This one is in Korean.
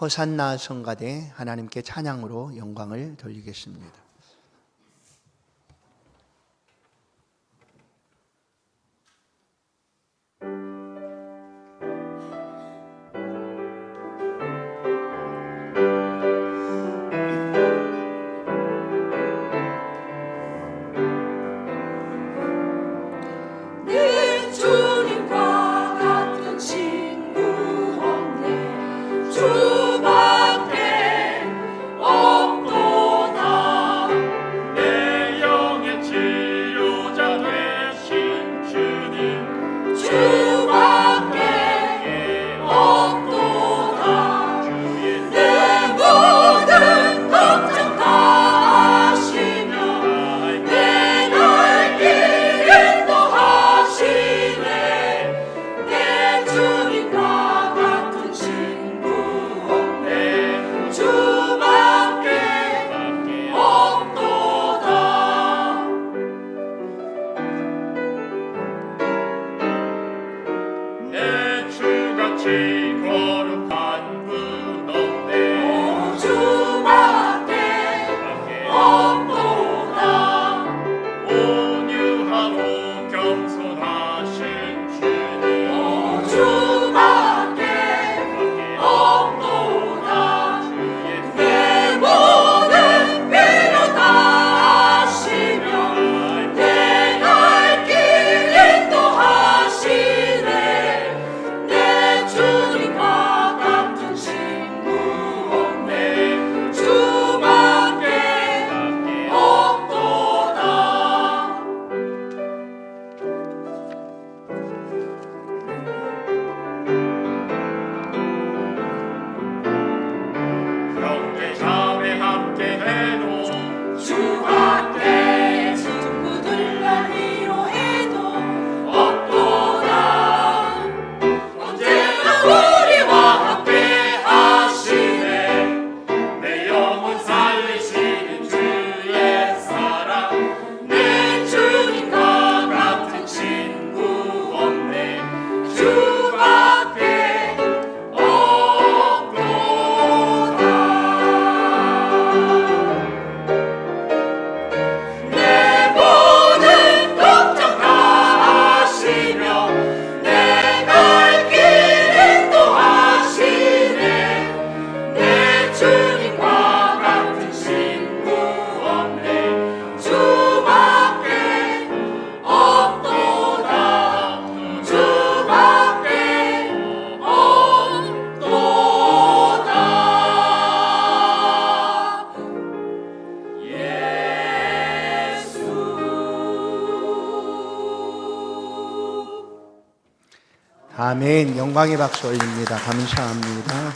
호산나 성가대 하나님께 찬양으로 영광을 돌리겠습니다. 형제 자매 함께 해도 주밖에 친구들과 위로해도 없도다 언제나 우리와 함께 하시네. 내 영혼 살리시는 주의 사랑. 내 주님과 같은 친구 없네. 주 아멘. 영광의 박수 올립니다. 감사합니다.